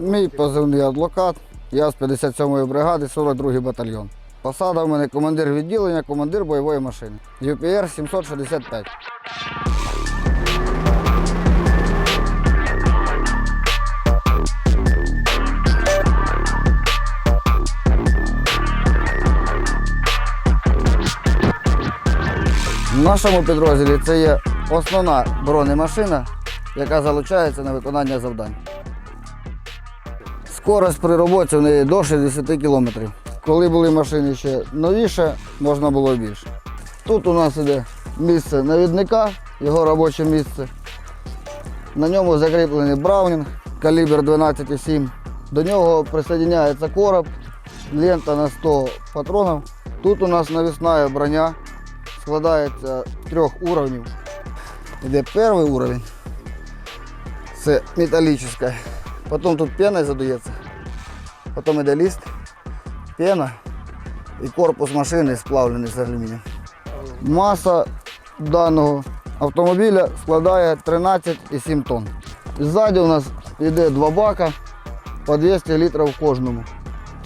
Мій позивний адвокат, я з 57-ї бригади, 42-й батальйон. Посада в мене командир відділення, командир бойової машини. UPR 765. В нашому підрозділі це є основна бронемашина, яка залучається на виконання завдань. Скорость при роботі в неї до 60 км. Коли були машини ще новіше, можна було більше. Тут у нас іде місце навідника, його робоче місце. На ньому закріплений браунінг, калібр 12,7. До нього присоединяється короб, лента на 100 патронів. Тут у нас навісна броня складається з трьох уровнів. Іде перший уровень. Це металічна. Потім тут пена задається. Потім іде лист, пена і корпус машини сплавлений з алюмінієм. Маса даного автомобіля складає 13,7 тонн. Ззаді у нас йде два бака по 200 літрів в кожному.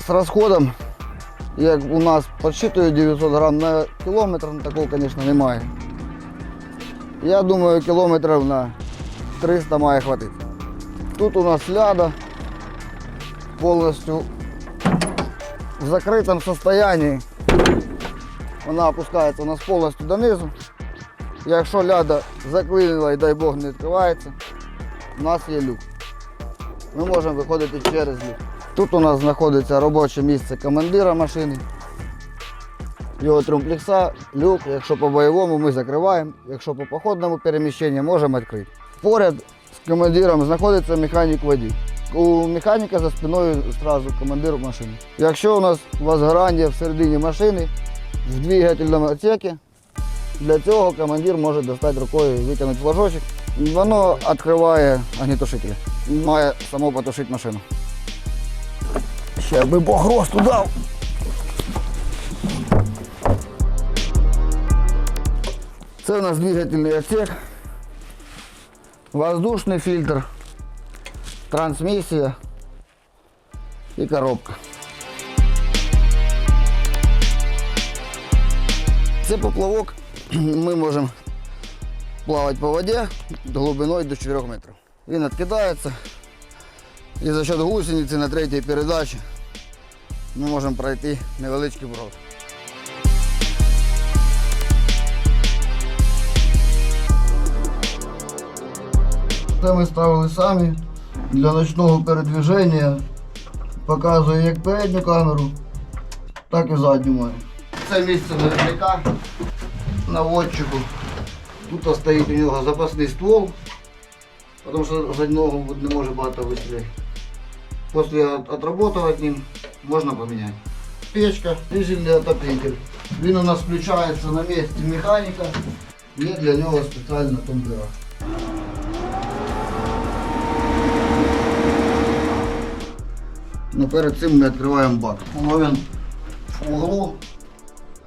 З розходом, як у нас підсчитують 900 грам на кілометр, такого, звісно, немає. Я думаю, кілометрів на 300 має хватити. Тут у нас ляда повністю в закритому стані. Вона опускається у нас повністю донизу. Якщо ляда заклинила і дай Бог не відкривається, у нас є люк. Ми можемо виходити через люк. Тут у нас знаходиться робоче місце командира машини. Його трюмплекса, люк, якщо по бойовому ми закриваємо, якщо по походному переміщенню можемо відкрити. Поряд з командиром знаходиться механік водій. У механіка за спиною одразу командир машини. Якщо у нас возгорання всередині машини, в двигательному отсекі, для цього командир може достати рукою витягнути флажочок. Воно відкриває огнетушитель. Має само потушити машину. Ще би Бог росту дав. Це у нас двигательний отсек, воздушний фільтр, трансмісія і коробка. Це поплавок. Ми можемо плавати по воді глибиною до 4 метрів. Він відкидається і за счет гусениці на третій передачі ми можемо пройти невеличкий брод. Це ми ставили самі для ночного передвіження. Показує як передню камеру, так і задню маю. Це місце навідника наводчику. Тут стоїть у нього запасний ствол, тому що з одного не може багато вистрілити. Після отработувати ним можна поміняти. Печка, дизельний отопитель. Він у нас включається на місці механіка. Є для нього спеціальна тумбера. Но перед цим ми відкриваємо бак. Воно він в углу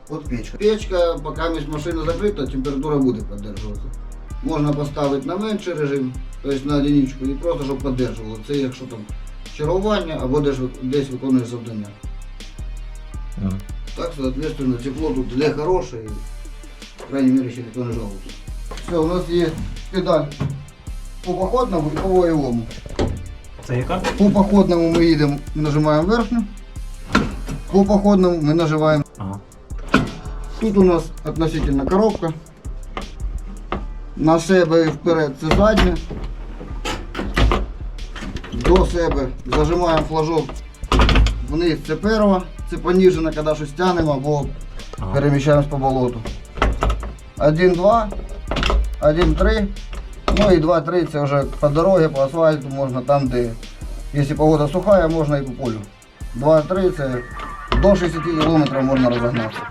от печка. Печка, поки машина закрита, температура буде підтримуватися. Можна поставити на менший режим, тобто на одиничку, і просто щоб підтримувало. Це якщо там чергування або десь, десь виконуєш завдання. Так, соответственно, тепло тут для хороше і, в крайней мере, ще ніхто не жалується. Все, у нас є педаль по походному і по бойовому. Це яка? По походному ми їдемо, нажимаємо верхню. По походному ми нажимаємо. Ага. Тут у нас относительно коробка. На себе і вперед це задня. До себе зажимаємо флажок вниз це перва, це поніжена, коли щось тянемо або переміщаємось по болоту. 1-2, 1-3, ну і 2-3 це вже по дорозі, по асфальту можна там, де, якщо погода сухая, можна і по полю. 2-3 це до 60 км можна розогнатися.